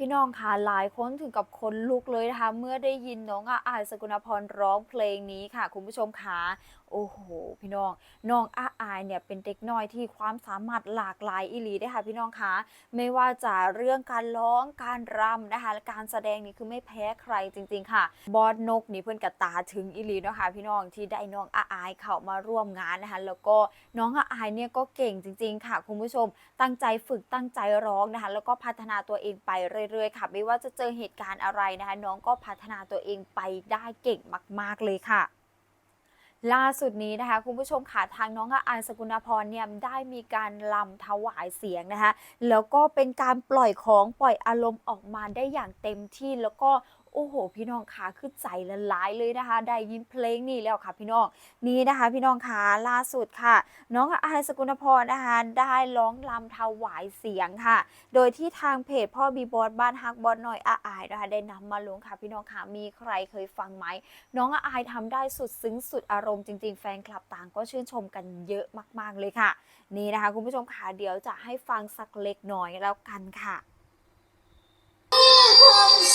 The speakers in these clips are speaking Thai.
พี่น้องคะหลายคนถึงกับคนลุกเลยนะคะ เมื่อได้ยินน้องอาอายสกุณพรร้องเพลงนี้ค่ะ คุณผู้ชมคะโอ้โห พี่น้อง น้องอาอายเนี่ยเป็นเด็กน้อยที่ความสามารถหลากหลายอีหลีได้ค่ะพี่น้องคะ ไม่ว่าจะเรื่องการร้อง การรำนะคะและการแสดงนี่คือไม่แพ้ใครจริง ๆ ค่ะ บอสนกนี่เพื่อนกระตาถึงอีหลีเนาะค่ะพี่น้องที่ได้น้องอาอายเข้ามาร่วมงานนะคะ แล้วก็น้องอาอายเนี่ยก็เก่งจริง ๆ ค่ะคุณผู้ชม ตั้งใจฝึกตั้งใจร้องนะคะ แล้วก็พัฒนาตัวเองไปเรื่อยๆ ค่ะ ไม่ว่าจะเจอเหตุการณ์อะไรนะคะ น้องก็พัฒนาตัวเองไปได้เก่งมาก ๆเลยค่ะ ล่าสุดนี้นะคะคุณผู้ชมค่ะทางน้องอานสกุลพรเนี่ยได้มีการลำถวายเสียงนะคะแล้วก็เป็นการปล่อยของปล่อยอารมณ์ออกมาได้อย่างเต็มที่แล้วก็ โอ้โห พี่น้องคะคือใจละลายเลยนะคะ ได้ยินเพลงนี้แล้วค่ะ พี่น้องนี่นะคะ พี่น้องคะล่าสุดค่ะ น้องอายสกุณพรนะคะได้ร้องลำถวายเสียงค่ะ โดยที่ทางเพจพ่อบีบอสบ้านฮักบอสหน่อยอาอายนะคะได้นำมาลงค่ะ พี่น้องคะมีใครเคยฟังไหมน้องอาอายทำได้สุดซึ้งสุดอารมณ์จริงๆ แฟนคลับต่างก็ชื่นชมกันเยอะมากๆเลยค่ะ นี่นะคะ คุณผู้ชมค่ะเดี๋ยวจะให้ฟังสักเล็กน้อยแล้วกันค่ะ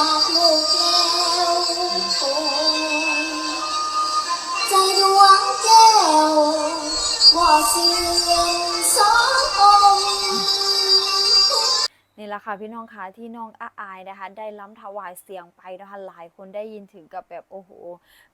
สีจากลูกแล้วคงใจดวงแก้วว่าเสียงสององนี่แหละค่ะพี่น้องคะที่น้องอาอายนะคะ ได้ล้ำถวายเสียงไปนะคะหลายคนได้ยินถึงกับแบบโอ้โห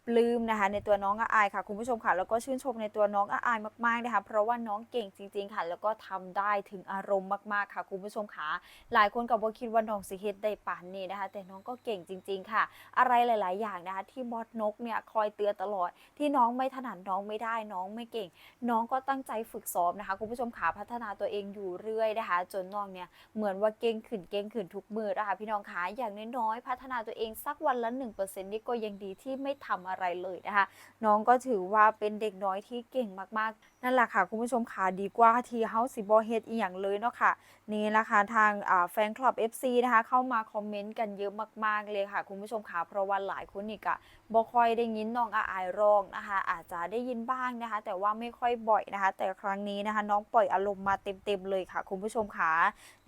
ปลื้มนะคะ ในตัวน้องอาอายค่ะ คุณผู้ชมค่ะ แล้วก็ชื่นชมในตัวน้องอาอายมากๆนะคะ เพราะว่าน้องเก่งจริง ๆ ค่ะ แล้วก็ทำได้ถึงอารมณ์มากๆค่ะ คุณผู้ชมค่ะหลายคนกับว่าคิดว่าน้องสิเฮ็ดได้ปานนี้นะคะ แต่น้องก็เก่งจริง ๆ ค่ะ อะไรหลาย ๆ อย่างนะคะ ที่บอสนกเนี่ยคอยเตือนตลอด ที่น้องไม่ถนัดน้องไม่ได้น้องไม่เก่ง น้องก็ตั้งใจฝึกซ้อมนะคะ คุณผู้ชมขาพัฒนาตัวเองอยู่เรื่อยนะคะ จนน้องเนี่ยเหมือนว่าเก่งขึ้นเก่งขึ้นทุกมือนะคะพี่น้องขาอย่างน้อยๆพัฒนาตัวเองสักวันละ1%นี่ก็ยังดีที่ไม่ทำอะไรเลยนะคะ น้องก็ถือว่าเป็นเด็กน้อยที่เก่งมากๆ นั่นแหละค่ะคุณผู้ชมขาดีกว่าที่เฮาสิบอเฮ็ดอีหยังเลยเนาะค่ะนี่แหละค่ะทางแฟนคลับ FC นะคะเข้ามาคอมเมนต์กันเยอะมากๆเลยค่ะ คุณผู้ชมค่ะเพราะว่าหลายคนนี่ก็บ่ค่อยได้ยินน้องอาอายร้องนะคะ อาจจะได้ยินบ้างนะคะ แต่ว่าไม่ค่อยบ่อยนะคะ แต่ครั้งนี้นะคะ น้องปล่อยอารมณ์มาเต็มๆเลยค่ะ คุณผู้ชมค่ะ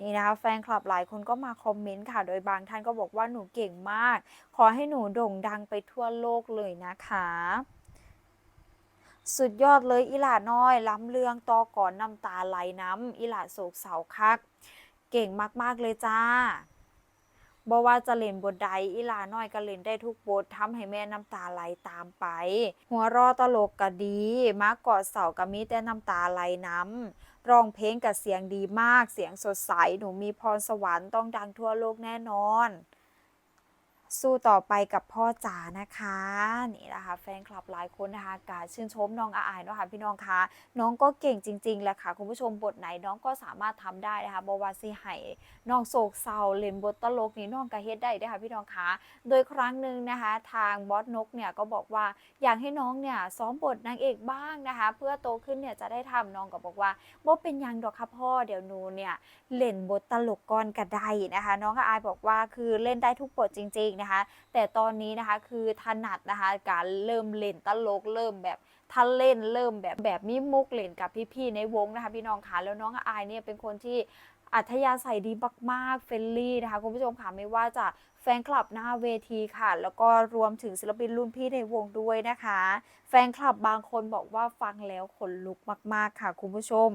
นี่นะคะ แฟนคลับหลายคนก็มาคอมเมนต์ค่ะ โดยบางท่านก็บอกว่าหนูเก่งมาก อให้หนูโด่งดังไปทั่วโลกเลยนะคะ สุดยอดเลยอีหลาน้อยล้ำเรื่องตอก่อนน้ำตาไหลน้ำอีหลาโศกเศร้าคัก เก่งมากๆเลยจ้าบ่ว่าจะเล่นบทใดอีหลาน้อยก็เล่นได้ทุกบททำให้แม่น้ำตาไหลตามไป หัวรอตลกก็ดีมากกอดเสาก็มีแต่น้ำตาไหลน้ำร้องเพลงกับเสียงดีมากเสียงสดใส หนูมีพรสวรรค์ต้องดังทั่วโลกแน่นอน สู้ต่อไปกับพ่อจ๋านะคะนี่นะคะแฟนคลับหลายคนนะคะกาชื่นชมน้องอาอายเนาะค่ะพี่น้องคะน้องก็เก่งจริงๆแหละค่ะคุณผู้ชมบทไหนน้องก็สามารถทำได้นะคะบวาสิให้น้องโศกเศร้าเล่นบทตลกนี่น้องก็เฮ็ดได้ด้อค่ะพี่น้องคะโดยครั้งหนึ่งนะคะทางบอสนกเนี่ยก็บอกว่าอยากให้น้องเนี่ยซ้อมบทนางเอกบ้างนะคะ เพื่อโตขึ้นเนี่ยจะได้ทำน้องก็บอกว่าบ่เป็นยังดอกค่ะพ่อเดี๋ยวหนูเนี่ยเล่นบทตลกก่อนก็ได้นะคะ น้องอายบอกว่าคือเล่นได้ทุกบทจริง ๆนะคะ แต่ตอนนี้นะคะคือถนัดนะคะการเริ่มเล่นตลกเริ่มแบบถ้าเล่นเริ่มแบบแบบมีมุกเล่นกับพี่ๆในวงนะคะพี่น้องค่ะแล้วน้องอายเนี่ยเป็นคนที่อัธยาศัยดีมากๆเฟรนลี่นะคะคุณผู้ชมค่ะไม่ว่าจะแฟนคลับหน้าเวทีค่ะ แล้วก็รวมถึงศิลปินรุ่นพี่ในวงด้วยนะคะ แฟนคลับบางคนบอกว่าฟังแล้วขนลุกมากๆค่ะ คุณผู้ชม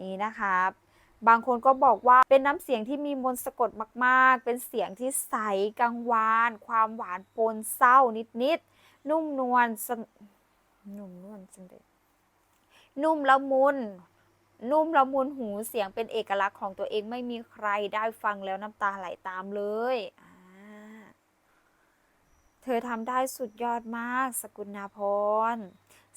นี่นะคะบ บางคนก็บอกว่าเป็นน้ำเสียงที่มีมนต์สะกดมากๆ เป็นเสียงที่ใสกังวาน ความหวานปนเศร้านิดๆ นุ่มนวลสนุ่มนวลจังเลยนุ่มละมุน นุ่มละมุนหูเสียงเป็นเอกลักษณ์ของตัวเองไม่มีใครได้ฟังแล้วน้ำตาไหลตามเลยเธอทำได้สุดยอดมาก สกุลนาพร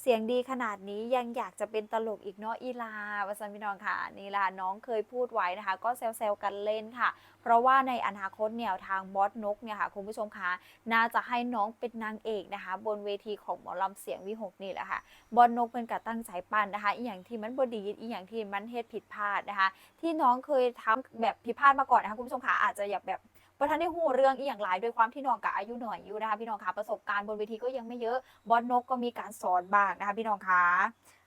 เสียงดีขนาดนี้ยังอยากจะเป็นตลกอีกเนาะอีลาวสันพี่น้องค่ะนี่ล่ะน้องเคยพูดไว้นะคะ ก็แซวๆกันเล่นค่ะ เพราะว่าในอนาคตเนี่ยทางบอสนกเนี่ยค่ะคุณผู้ชมคะน่าจะให้น้องเป็นนางเอกนะคะ บนเวทีของหมอลำเสียงวิหกนี่แหละค่ะบอสนกเป็นกะตั้งใจปั้นนะคะ อีอย่างที่มันบดีอีอย่างที่มันเฮ็ดผิดพลาดนะคะ ที่น้องเคยทำแบบผิดพลาดมาก่อนนะคะคุณผู้ชมคะอาจจะอยากแบบ ประธานได้หูเรื่องอีกอย่างหลายด้วยความที่น้องกะอายุหน่อยอยู่นะคะพี่น้องคะประสบการณ์บนเวทีก็ยังไม่เยอะบอสนกก็มีการสอนบ้างนะคะพี่น้องคะ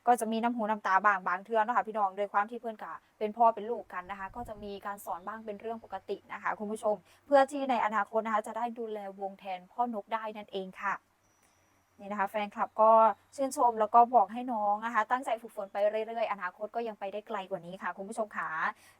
ก็จะมีน้ำหูน้ำตาบางบางเทือนนะคะพี่น้องโดยความที่เพื่อนกะเป็นพ่อเป็นลูกกันนะคะ ก็จะมีการสอนบ้างเป็นเรื่องปกตินะคะ คุณผู้ชม เพื่อที่ในอนาคตนะคะจะได้ดูแลวงแทนพ่อนกได้นั่นเองค่ะ นี่นะคะ แฟนคลับก็ชื่นชมแล้วก็บอกให้น้องนะคะ ตั้งใจฝึกฝนไปเรื่อยๆ อนาคตก็ยังไปได้ไกลกว่านี้ค่ะ คุณผู้ชมขา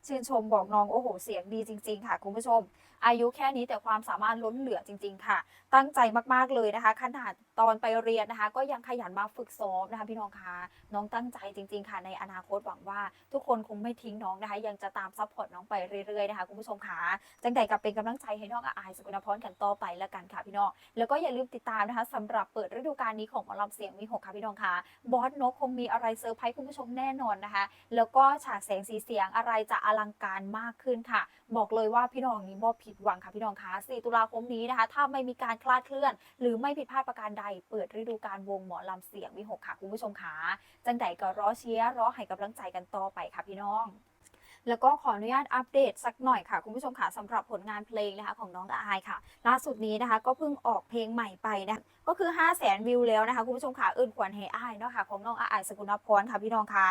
ชื่นชมบอกน้องโอ้โหเสียงดีจริง ๆ ค่ะ คุณผู้ชม อายุแค่นี้แต่ความสามารถล้นเหลือจริง ๆ ค่ะ ตั้งใจมากๆเลยนะคะขนาด ตอนไปเรียนนะคะ ก็ยังขยันมาฝึกซ้อมนะคะ พี่น้องคะน้องตั้งใจจริง ๆ ค่ะในอนาคตหวังว่า ทุกคนคงไม่ทิ้งน้องนะคะ ยังจะตามซัพพอร์ตน้องไปเรื่อยๆนะคะคุณผู้ชมค่ะจังใดกับเป็นกำลังใจให้น้องอายสกุลพรกันต่อไปแล้วกันค่ะพี่น้องแล้วก็อย่าลืมติดตามนะคะสำหรับเปิดฤดูกาลนี้ของหมอลำเสียงมีหกค่ะพี่น้องค่ะบอสนกคงมีอะไรเซอร์ไพรส์คุณผู้ชมแน่นอนนะคะ แล้วก็ฉากแสงสีเสียงอะไรจะอลังการมากขึ้นค่ะ บอกเลยว่าพี่น้องนี้บ่ผิดหวังค่ะพี่น้องค่ะ4ตุลาคมนี้นะคะ ถ้าไม่มีการคลาดเคลื่อน หรือไม่ผิดพลาดประการใดเปิดฤดูการวงหมอลำเสียงวีหกค่ะคุณผู้ชมค่ะจังใดก็รอเชียร์รอให้กำลังใจกันต่อไปค่ะพี่น้อง แล้วก็ขออนุญาตอัปเดตสักหน่อยค่ะ คุณผู้ชมค่ะสำหรับผลงานเพลงนะคะของน้องอายค่ะ ล่าสุดนี้นะคะก็เพิ่งออกเพลงใหม่ไปนะคะก็คือ 5 0 0แสนวิวแล้วนะคะคุณผู้ชมค่ะอื่นขวัญให้อายเนาะค่ะของน้องอายสกุลพรค่ะพี่น้องคะ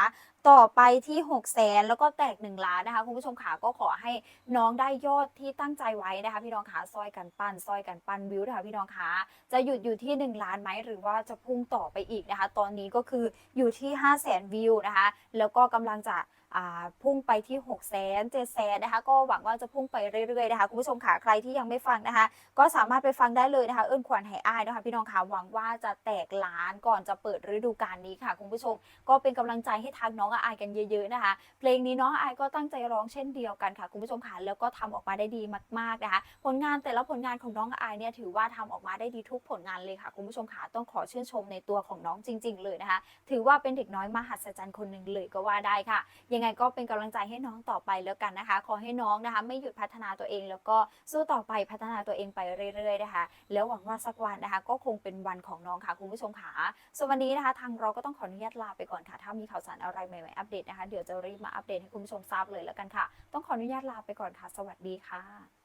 ต่อไปที่6 0แสนแล้วก็แตก 1 ล้านนะคะคุณผู้ชมค่ะก็ขอให้น้องได้ยอดที่ตั้งใจไว้นะคะ พี่น้องคะซอยกันปั้นซอยกันปั้นวิวนะคะพี่น้องคะจะหยุดอยู่ที่ 1 ล้านไหมหรือว่าจะพุ่งต่อไปอีกนะคะ ตอนนี้ก็คืออยู่ที่ 5 0 0แสนวิวนะคะ แล้วก็กำลังจะ พุ่งไปที่6 0 0 0 0 0 7 0 0 0นะคะ ก็หวังว่าจะพุ่งไปเรื่อยๆนะคะคุณผู้ชมค่ะใครที่ยังไม่ฟังนะคะ ก็สามารถไปฟังได้เลยนะคะ เอิ้นขวัญไหอ้ายนะคะพี่น้องค่ะหวังว่าจะแตกล้านก่อนจะเปิดฤดูกาลนี้ค่ะคุณผู้ชม ก็เป็นกำลังใจให้ทางน้องอายกันเยอะๆนะคะ เพลงนี้น้องอายก็ตั้งใจร้องเช่นเดียวกันค่ะคุณผู้ชมค่ะแล้วก็ทำออกมาได้ดีมากๆนะคะ ผลงานแต่ละผลงานของน้องอายเนี่ยถือว่าทำออกมาได้ดีทุกผลงานเลยค่ะคุณผู้ชมค่ะต้องขอชื่นชมในตัวของน้องจริง ๆ เลยนะคะ ถือว่าเป็นเด็กน้อยมหัศจรรย์คนหนึ่งเลยก็ว่าได้ค่ะยังไงก็เป็นกำลังใจให้น้องต่อไปแล้วกันนะคะ ขอให้น้องนะคะ ไม่หยุดพัฒนาตัวเอง แล้วก็สู้ต่อไปพัฒนาตัวเองไปเรื่อยๆนะคะ แล้วหวังว่าสักวันนะคะ ก็คงเป็นวันของน้องค่ะคุณผู้ชมค่ะส่วนวันนี้นะคะ ทางเราก็ต้องขออนุญาตลาไปก่อนค่ะ ถ้ามีข่าวสารอะไรใหม่ๆอัปเดตนะคะเดี๋ยวจะรีบมาอัปเดตให้คุณผู้ชมทราบเลยแล้วกันค่ะ ต้องขออนุญาตลาไปก่อนค่ะ สวัสดีค่ะ